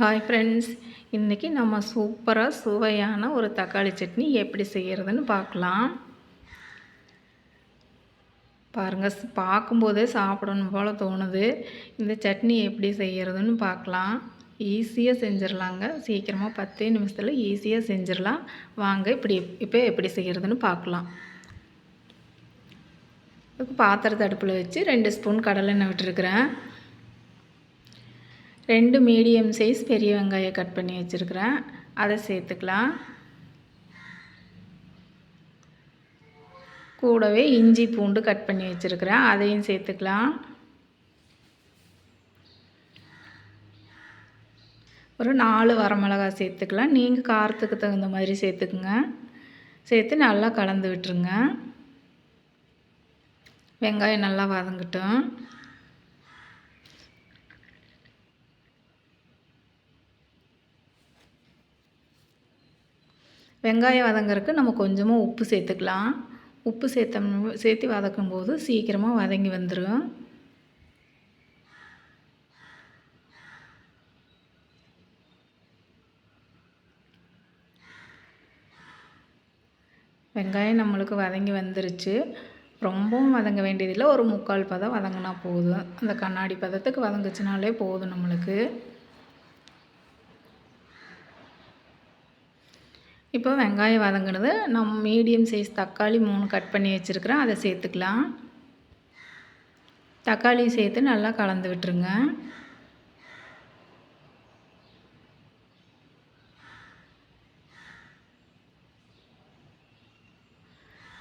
Hi friends இன்றைக்கி நம்ம சூப்பராக சுவையான ஒரு தக்காளி சட்னி எப்படி செய்கிறதுன்னு பார்க்கலாம். பாருங்கள் பார்க்கும்போதே சாப்பிடணும் போல் தோணுது. இந்த சட்னி எப்படி செய்கிறதுன்னு பார்க்கலாம். ஈஸியாக செஞ்சிடலாங்க சீக்கிரமாக பத்தே நிமிஷத்தில் ஈஸியாக செஞ்சிடலாம் வாங்க இப்படி இப்போ எப்படி செய்கிறதுன்னு பார்க்கலாம். இப்போ பாத்திரத்தை அடுப்பில் வச்சு ரெண்டு ஸ்பூன் கடலை எண்ணெய் விட்டுருக்குறேன். ரெண்டு மீடியம் சைஸ் பெரிய வெங்காயம் கட் பண்ணி வச்சுருக்கிறேன். அதை சேர்த்துக்கலாம். கூடவே இஞ்சி பூண்டு கட் பண்ணி வச்சுருக்கிறேன். அதையும் சேர்த்துக்கலாம். ஒரு நாலு வரமிளகாய் சேர்த்துக்கலாம். நீங்கள் காரத்துக்கு தகுந்த மாதிரி சேர்த்துக்குங்க. சேர்த்து நல்லா கலந்து விட்டுருங்க. வெங்காயம் நல்லா வதங்கட்டும். வெங்காயம் வதங்குறதுக்கு நம்ம கொஞ்சமாக உப்பு சேர்த்துக்கலாம். உப்பு சேர்த்தம் சேர்த்து வதக்கும் போது சீக்கிரமாக வதங்கி வந்துடும் வெங்காயம் நம்மளுக்கு வதங்கி வந்துருச்சு. ரொம்பவும் வதங்க வேண்டியதில்லை. ஒரு முக்கால் பதம் வதங்கினா போதும். அந்த கண்ணாடி பதத்துக்கு வதங்குச்சுனாலே போதும் நம்மளுக்கு. இப்போ வெங்காயம் வதங்கினது நம்ம மீடியம் சைஸ் தக்காளி மூணு கட் பண்ணி வச்சுருக்கிறேன். அதை சேர்த்துக்கலாம். தக்காளி சேர்த்து நல்லா கலந்து விட்டுருங்க.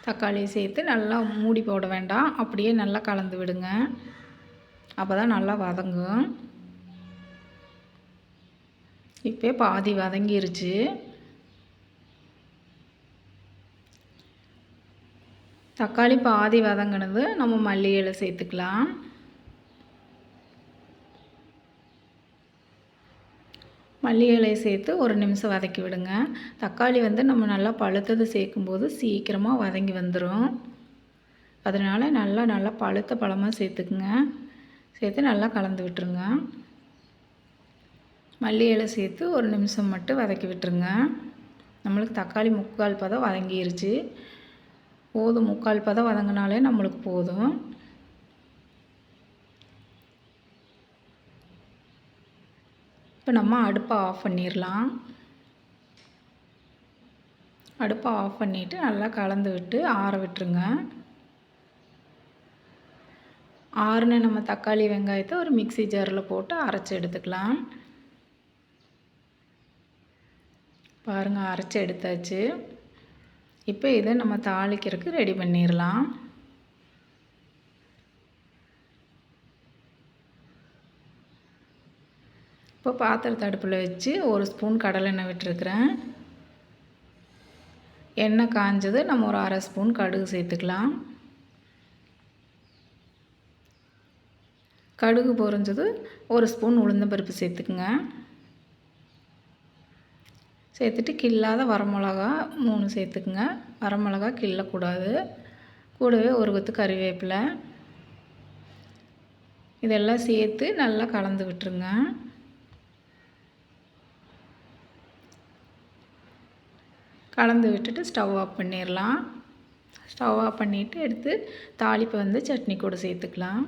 தக்காளி சேர்த்து நல்லா மூடி போட வேண்டாம். அப்படியே நல்லா கலந்து விடுங்க. அப்போ தான் நல்லா வதங்கும். இப்போ பாதி வதங்கிருச்சு. தக்காளி பாதி வதங்கினது நம்ம மல்லி இலை சேர்த்துக்கலாம். மல்லி இலையை சேர்த்து ஒரு நிமிஷம் வதக்கி விடுங்க. தக்காளி வந்து நம்ம நல்லா பழுத்தது சேர்க்கும்போது சீக்கிரமாக வதங்கி வந்துடும் அதனால் நல்லா நல்லா பழுத்த பழமாக சேர்த்துக்குங்க. சேர்த்து நல்லா கலந்து விட்டுருங்க. மல்லி இலை சேர்த்து ஒரு நிமிஷம் மட்டும் வதக்கி விட்டுருங்க. நம்மளுக்கு தக்காளி முக்கால் பதம் வதங்கிருச்சு. போதும். முக்கால் பதம் வதங்கினாலே நம்மளுக்கு போதும். இப்போ நம்ம அடுப்பை ஆஃப் பண்ணிடலாம். அடுப்பை ஆஃப் பண்ணிவிட்டு நல்லா கலந்து விட்டு ஆற விட்டுருங்க. ஆறுன நம்ம தக்காளி வெங்காயத்தை ஒரு மிக்சி ஜாரில் போட்டு அரைச்சி எடுத்துக்கலாம். பாருங்கள் அரைச்சி எடுத்தாச்சு. இப்போ இதை நம்ம தாளிக்கிறதுக்கு ரெடி பண்ணிடலாம். இப்போ பாத்திரத்தை அடுப்பில் வச்சு ஒரு ஸ்பூன் கடலெண்ணெய் விட்டுருக்குறேன். எண்ணெய் காஞ்சது நம்ம ஒரு அரை ஸ்பூன் கடுகு சேர்த்துக்கலாம். கடுகு பொறிஞ்சது ஒரு ஸ்பூன் உளுந்தம்பருப்பு சேர்த்துக்குங்க. சேர்த்துட்டு கில்லாத வரமிளகா மூணு சேர்த்துக்குங்க. வரமிளகா கிள்ளக்கூடாது. கூடவே ஒரு கொத்து கறிவேப்பிலை. இதெல்லாம் சேர்த்து நல்லா கலந்து விட்டுருங்க. கலந்து விட்டுட்டு ஸ்டவ் ஆஃப் பண்ணிடலாம் ஸ்டவ் ஆஃப் பண்ணிவிட்டு எடுத்து தாளிப்பை வந்து சட்னி கூட சேர்த்துக்கலாம்.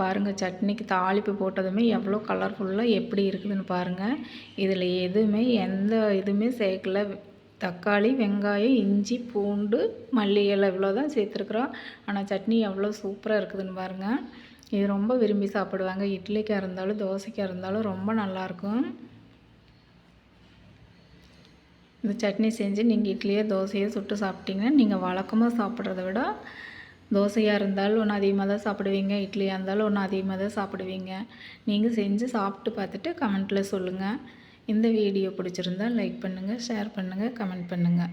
பாருங்கள் சட்னிக்கு தாளிப்பு போட்டதுமே எவ்வளோ கலர்ஃபுல்லாக எப்படி இருக்குதுன்னு பாருங்கள் இதில் எதுவுமே எந்த இதுவுமே சேர்க்கல. தக்காளி வெங்காயம் இஞ்சி பூண்டு மல்லி இலை இவ்வளோ தான் சேர்த்துருக்குறோம். ஆனால் சட்னி எவ்வளோ சூப்பராக இருக்குதுன்னு பாருங்கள் இது ரொம்ப விரும்பி சாப்பிடுவாங்க. இட்லிக்காக இருந்தாலும் தோசைக்காக இருந்தாலும் ரொம்ப நல்லாயிருக்கும். இந்த சட்னி செஞ்சு நீங்கள் இட்லியோ தோசையோ சுட்டு சாப்பிட்டீங்கன்னா நீங்கள் வழக்கமாக சாப்பிட்றத விட தோசையாக இருந்தாலும் ஒன்று அதிகமாக தான் சாப்பிடுவீங்க இட்லியாக இருந்தாலும் ஒன்று அதிகமாக தான் சாப்பிடுவீங்க. நீங்கள் செஞ்சு சாப்பிட்டு பார்த்துட்டு கமெண்ட்டில் சொல்லுங்கள் இந்த வீடியோ பிடிச்சிருந்தால் லைக் பண்ணுங்கள் ஷேர் பண்ணுங்கள் கமெண்ட் பண்ணுங்கள்